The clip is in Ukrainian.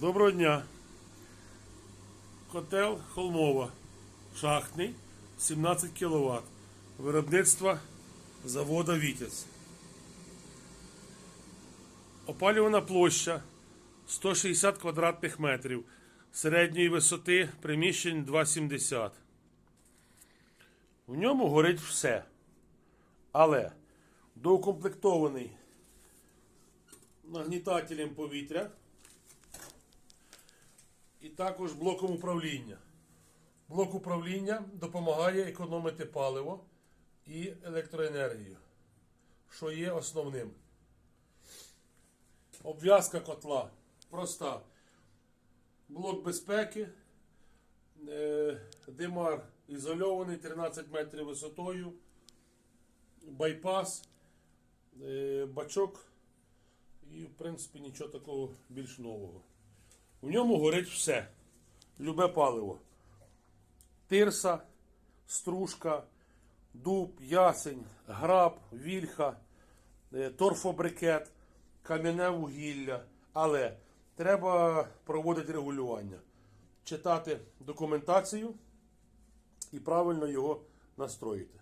Доброго дня. Котел Холмова. Шахтний 17 кВт. Виробництва завода Вітязь. Опалювана площа 160 квадратних метрів. Середньої висоти приміщень 2,70. В ньому горить все. Але доукомплектований нагнітателем повітря також блоком управління. Блок управління допомагає економити паливо і електроенергію, що є основним. Обв'язка котла проста. Блок безпеки, е, димар ізольований 13 метрів висотою, байпас, е, бачок і, в принципі, нічого такого більш нового. В ньому горить все. Любе паливо. Тирса, стружка, дуб, ясень, граб, вільха, е, торфобрикет, кам'яне вугілля. Але треба проводити регулювання, читати документацію і правильно його настроїти.